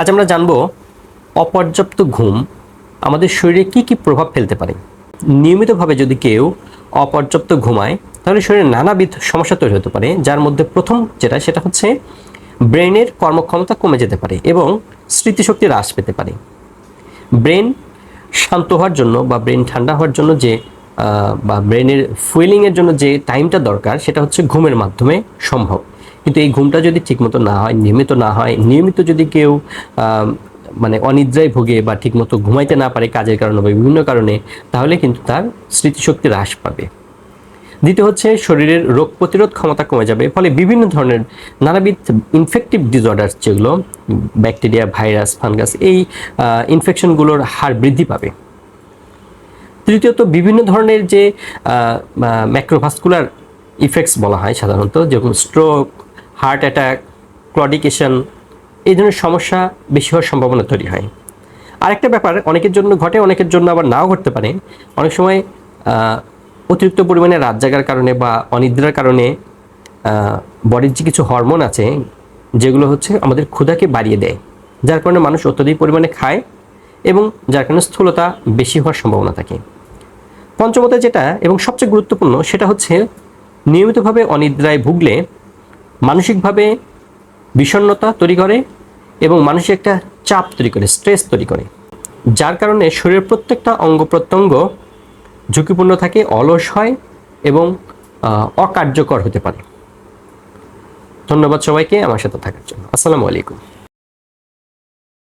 আজ আমরা জানব অপর্যাপ্ত ঘুম আমাদের শরীরে কি কি প্রভাব ফেলতে পারে। নিয়মিতভাবে যদি কেউ অপর্যাপ্ত ঘুমায়, তাহলে শরীরে নানাবিধ সমস্যা তৈরি হতে পারে, যার মধ্যে প্রথম যেটা, সেটা হচ্ছে ব্রেনের কর্মক্ষমতা কমে যেতে পারে এবং স্মৃতিশক্তি হ্রাস পেতে পারে। ব্রেন শান্ত হওয়ার জন্য বা ব্রেন ঠান্ডা হওয়ার জন্য যে বা ব্রেনের ফুয়েলিংয়ের জন্য যে টাইমটা দরকার, সেটা হচ্ছে ঘুমের মাধ্যমে সম্ভব। কিন্তু এই ঘুমটা যদি ঠিকমতো না হয়, নিয়মিত না হয়, নিয়মিত যদি কেউ মানে অনিদ্রায় ভোগে বা ঠিকমতো ঘুমাইতে না পারে কাজের কারণে বা বিভিন্ন কারণে, তাহলে কিন্তু তার স্মৃতিশক্তি হ্রাস পাবে। দ্বিতীয় হচ্ছে শরীরের রোগ প্রতিরোধ ক্ষমতা কমে যাবে, ফলে বিভিন্ন ধরনের নানাবিধ ইনফেক্টিভ ডিসঅর্ডার যেগুলো ব্যাকটেরিয়া ভাইরাস ফাঙ্গাস এই ইনফেকশনগুলোর হার বৃদ্ধি পাবে। তৃতীয়ত বিভিন্ন ধরনের যে ম্যাক্রোভাস্কুলার ইফেক্টস বলা হয় সাধারণত, যেরকম স্ট্রোক হার্ট অ্যাটাক, ক্লডিকেশন, এই ধরনের সমস্যা বেশি হওয়ার সম্ভাবনা তৈরি হয়। আরেকটা ব্যাপার, অনেকের জন্য ঘটে, অনেকের জন্য আবার নাও ঘটতে পারে। অনেক সময় অতিরিক্ত পরিমাণে রাত জাগার কারণে বা অনিদ্রার কারণে বডির যে কিছু হরমোন আছে, যেগুলো হচ্ছে আমাদের ক্ষুধাকে বাড়িয়ে দেয়, যার কারণে মানুষ অত্যধিক পরিমাণে খায় এবং যার কারণে স্থূলতা বেশি হওয়ার সম্ভাবনা থাকে। পঞ্চমতে যেটা, এবং সবচেয়ে গুরুত্বপূর্ণ, সেটা হচ্ছে নিয়মিতভাবে অনিদ্রায় ভুগলে মানসিকভাবে বিষণ্ণতা তৈরি করে এবং মানসিক একটা চাপ তৈরি করে স্ট্রেস তৈরি করে। যার কারণে শরীরের প্রত্যেকটা অঙ্গ প্রত্যঙ্গ ঝুঁকিপূর্ণ থাকে, অলস হয় এবং অকার্যকর হতে পারে। ধন্যবাদ সবাইকে আমার সাথে থাকার জন্য। আসসালামু আলাইকুম।